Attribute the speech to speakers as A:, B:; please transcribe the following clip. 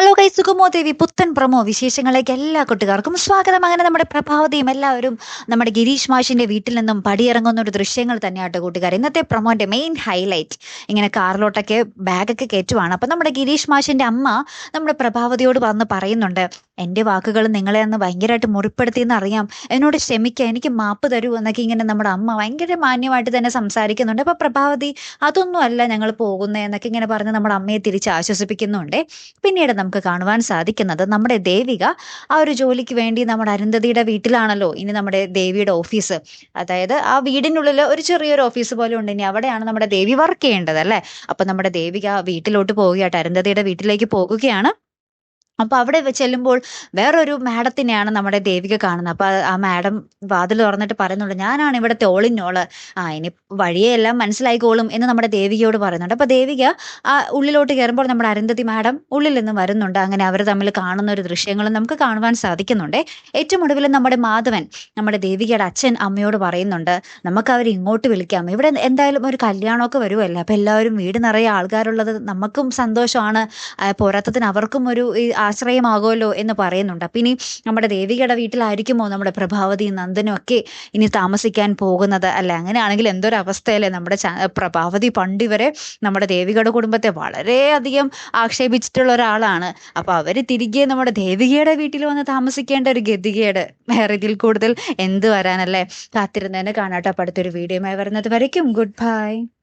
A: Hello കൈ സുഗമോ ദേവി പുത്തൻ promo വിശേഷങ്ങളിലേക്ക് എല്ലാ കൂട്ടുകാർക്കും സ്വാഗതം. അങ്ങനെ നമ്മുടെ പ്രഭാവതിയും എല്ലാവരും നമ്മുടെ ഗിരീഷ് മാഷിന്റെ വീട്ടിൽ നിന്നും പടിയിറങ്ങുന്ന ഒരു ദൃശ്യങ്ങൾ തന്നെയാട്ടോ കൂട്ടുകാർ ഇന്നത്തെ പ്രമോന്റെ മെയിൻ ഹൈലൈറ്റ് ഇങ്ങനെ കാറിലോട്ടൊക്കെ ബാഗൊക്കെ കയറ്റുവാണ്. അപ്പൊ നമ്മുടെ ഗിരീഷ് മാഷിന്റെ അമ്മ നമ്മുടെ പ്രഭാവതിയോട് വന്ന് പറയുന്നുണ്ട് എന്റെ വാക്കുകൾ നിങ്ങളെ അന്ന് ഭയങ്കരമായിട്ട് മുറിപ്പെടുത്തിയെന്ന് അറിയാം എന്നോട് ക്ഷമിക്കുക എനിക്ക് മാപ്പ് തരൂ എന്നൊക്കെ ഇങ്ങനെ നമ്മുടെ അമ്മ ഭയങ്കര മാന്യമായിട്ട് തന്നെ സംസാരിക്കുന്നുണ്ട്. അപ്പൊ പ്രഭാവതി അതൊന്നും അല്ല ഞങ്ങൾ പോകുന്നത് എന്നൊക്കെ ഇങ്ങനെ പറഞ്ഞ് നമ്മുടെ അമ്മയെ തിരിച്ച് ആശ്വസിപ്പിക്കുന്നുണ്ട്. പിന്നീട് നമുക്ക് കാണുവാൻ സാധിക്കുന്നത്. നമ്മുടെ ദേവിക ആ ഒരു ജോലിക്ക് വേണ്ടി നമ്മുടെ അരുന്ധതിയുടെ വീട്ടിലാണല്ലോ ഇനി നമ്മുടെ ദേവിയുടെ ഓഫീസ്. അതായത് ആ വീടിനുള്ളിൽ ഒരു ചെറിയൊരു ഓഫീസ് പോലെ ഉണ്ട്. ഇനി അവിടെയാണ് നമ്മുടെ ദേവി വർക്ക് ചെയ്യേണ്ടത് അല്ലേ? അപ്പൊ നമ്മുടെ ദേവിക വീട്ടിലോട്ട് പോവുകയായിട്ട് അരുന്ധതിയുടെ വീട്ടിലേക്ക് പോകുകയാണ്. അപ്പൊ അവിടെ ചെല്ലുമ്പോൾ വേറൊരു മാഡത്തിനെയാണ് നമ്മുടെ ദേവിക കാണുന്നത്. അപ്പൊ ആ മാഡം വാതിൽ തുറന്നിട്ട് പറയുന്നുണ്ട് ഞാനാണ് ഇവിടുത്തെ ഓളിനോൾ ആ ഇനി വഴിയെല്ലാം മനസ്സിലായിക്കോളും എന്ന് നമ്മുടെ ദേവികയോട് പറയുന്നുണ്ട്. അപ്പൊ ദേവിക ആ ഉള്ളിലോട്ട് കയറുമ്പോൾ നമ്മുടെ അരുന്ധതി മാഡം ഉള്ളിൽ നിന്ന് വരുന്നുണ്ട്. അങ്ങനെ അവർ തമ്മിൽ കാണുന്ന ഒരു ദൃശ്യങ്ങളും നമുക്ക് കാണുവാൻ സാധിക്കുന്നുണ്ട്. ഏറ്റവും ഒടുവിൽ നമ്മുടെ മാധവൻ നമ്മുടെ ദേവികയുടെ അച്ഛൻ അമ്മയോട് പറയുന്നുണ്ട് നമുക്ക് അവർ ഇങ്ങോട്ട് വിളിക്കാം. ഇവിടെ എന്തായാലും ഒരു കല്യാണമൊക്കെ വരുമല്ലോ അപ്പൊ എല്ലാവരും വീട് നിറയെ ആൾക്കാരുള്ളത് നമുക്കും സന്തോഷമാണ്. പോരാത്തതിന് അവർക്കും ഒരു ആശ്രയമാകുമല്ലോ എന്ന് പറയുന്നുണ്ട്. അപ്പം ഇനി നമ്മുടെ ദേവികയുടെ വീട്ടിലായിരിക്കുമോ നമ്മുടെ പ്രഭാവതി നന്ദനും ഒക്കെ ഇനി താമസിക്കാൻ പോകുന്നത്? അല്ലെ അങ്ങനെയാണെങ്കിൽ എന്തൊരു അവസ്ഥയല്ലേ നമ്മുടെ പ്രഭാവതി പണ്ട് ഇവരെ നമ്മുടെ ദേവികയുടെ കുടുംബത്തെ വളരെയധികം ആക്ഷേപിച്ചിട്ടുള്ള ഒരാളാണ്. അപ്പോൾ അവർ തിരികെ നമ്മുടെ ദേവികയുടെ വീട്ടിൽ വന്ന് താമസിക്കേണ്ട ഒരു ഗതികേട് വേറെ ഇതിൽ കൂടുതൽ എന്ത് വരാനല്ലേ കാത്തിരുന്നതിന് കാണാട്ടോ. അടുത്തൊരു വീഡിയോയുമായി വരുന്നത് വരയ്ക്കും. Good bye